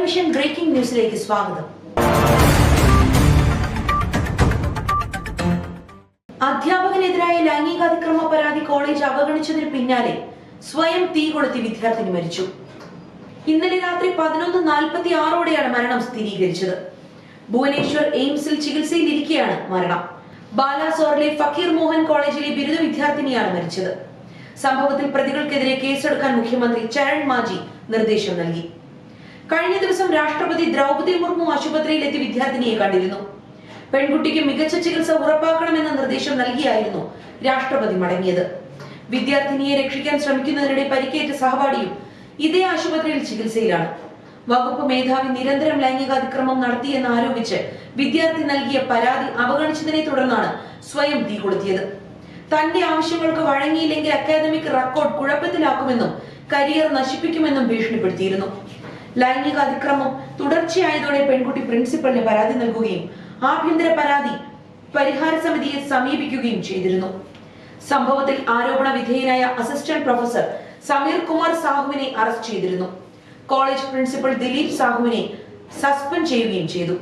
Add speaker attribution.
Speaker 1: Vision breaking ന്യൂസിലേക്ക് സ്വാഗതം. അധ്യാപകനെതിരായ ലൈംഗികാതിക്രമ പരാതി കോളേജ് അവഗണിച്ചതിന് പിന്നാലെ സ്വയം തീ കൊളുത്തി വിദ്യാർത്ഥിനി മരിച്ചു. ഇന്നലെ രാത്രി പതിനൊന്ന് നാൽപ്പത്തി ആറോടെയാണ് മരണം സ്ഥിരീകരിച്ചത്. ഭുവനേശ്വർ എയിംസിൽ ചികിത്സയിലിരിക്കെയാണ് മരണം. ബാലാസോറിലെ ഫക്കീർ മോഹൻ കോളേജിലെ ബിരുദ വിദ്യാർത്ഥിനിയാണ് മരിച്ചത്. സംഭവത്തിൽ പ്രതികൾക്കെതിരെ കേസെടുക്കാൻ മുഖ്യമന്ത്രി ചരൺ മാജി നിർദ്ദേശം നൽകി. കഴിഞ്ഞ ദിവസം രാഷ്ട്രപതി ദ്രൗപതി മുർമു ആശുപത്രിയിലെത്തി വിദ്യാർത്ഥിനിയെ കണ്ടിരുന്നു. പെൺകുട്ടിക്ക് മികച്ച ചികിത്സ ഉറപ്പാക്കണമെന്ന നിർദ്ദേശം നൽകിയായിരുന്നു രാഷ്ട്രപതി മടങ്ങിയത്. വിദ്യാർത്ഥിനിയെ രക്ഷിക്കാൻ ശ്രമിക്കുന്നതിനിടെ പരിക്കേറ്റ സഹപാഠിയും ഇതേ ആശുപത്രിയിൽ ചികിത്സയിലാണ്. വകുപ്പ് മേധാവി നിരന്തരം ലൈംഗികാതിക്രമം നടത്തിയെന്ന് ആരോപിച്ച് വിദ്യാർത്ഥി നൽകിയ പരാതി അവഗണിച്ചതിനെ തുടർന്നാണ് സ്വയം തീ കൊളുത്തിയത്. തന്റെ ആവശ്യങ്ങൾക്ക് വഴങ്ങിയില്ലെങ്കിൽ അക്കാദമിക് റെക്കോർഡ് കുഴപ്പത്തിലാക്കുമെന്നും കരിയർ നശിപ്പിക്കുമെന്നും ഭീഷണിപ്പെടുത്തിയിരുന്നു. ലൈംഗിക അതിക്രമം തുടർച്ചയായതോടെ പെൺകുട്ടി പ്രിൻസിപ്പലിന് പരാതി നൽകുകയും ആഭ്യന്തര പരാതി പരിഹാര സമിതിയെ സമീപിക്കുകയും ചെയ്തിരുന്നു. സംഭവത്തിൽ ആരോപണ വിധേയനായ അസിസ്റ്റന്റ് പ്രൊഫസർ സമീർ കുമാർ സാഹുവിനെ അറസ്റ്റ് ചെയ്തിരുന്നു. കോളേജ് പ്രിൻസിപ്പൽ ദിലീപ് സാഹുവിനെ സസ്പെൻഡ് ചെയ്യുകയും ചെയ്തു.